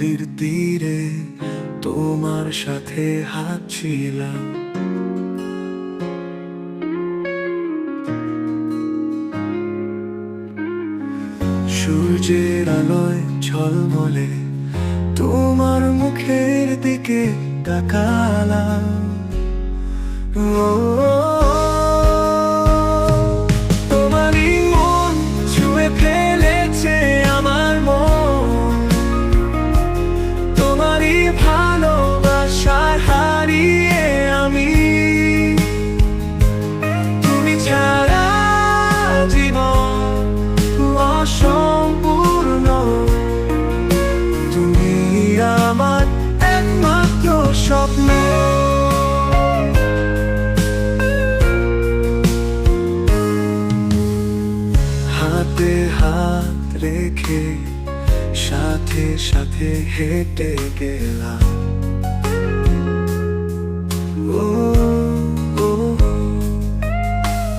নদীর তীরে তোমার সাথে হাত হাঁটছিলাম সূর্যের আলোয় ঝলমলে তোমার মুখের দিকে তাকালাম। ও হাতে রেখে সাথে সাথে হেঁটে গেলাম।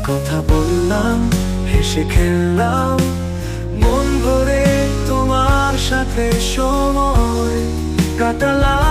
কথা বললাম, হেসে খেললাম। মন ভরে তোমার সাথে সময় কাটালাম।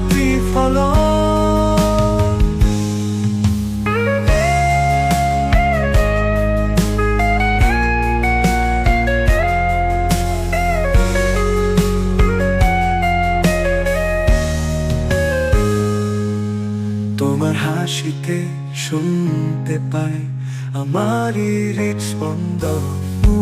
প্রতিফলন তোমার হাসিতে শুনতে পাই আমারই হৃদস্পন্দন ও,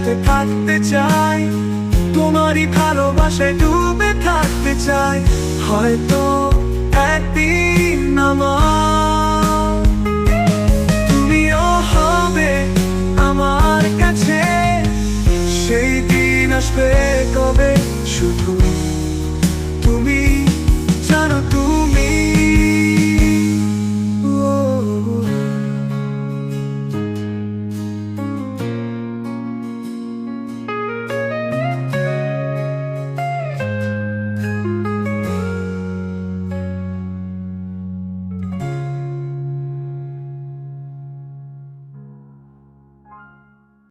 সাথে থাকতে চাই। তোমারই ভালোবাসায় ডুবে থাকতে চাই। হয়তো একদিন আমার তুমিও হবে আমার কাছে। সেই দিন আসবে কবে? শুধু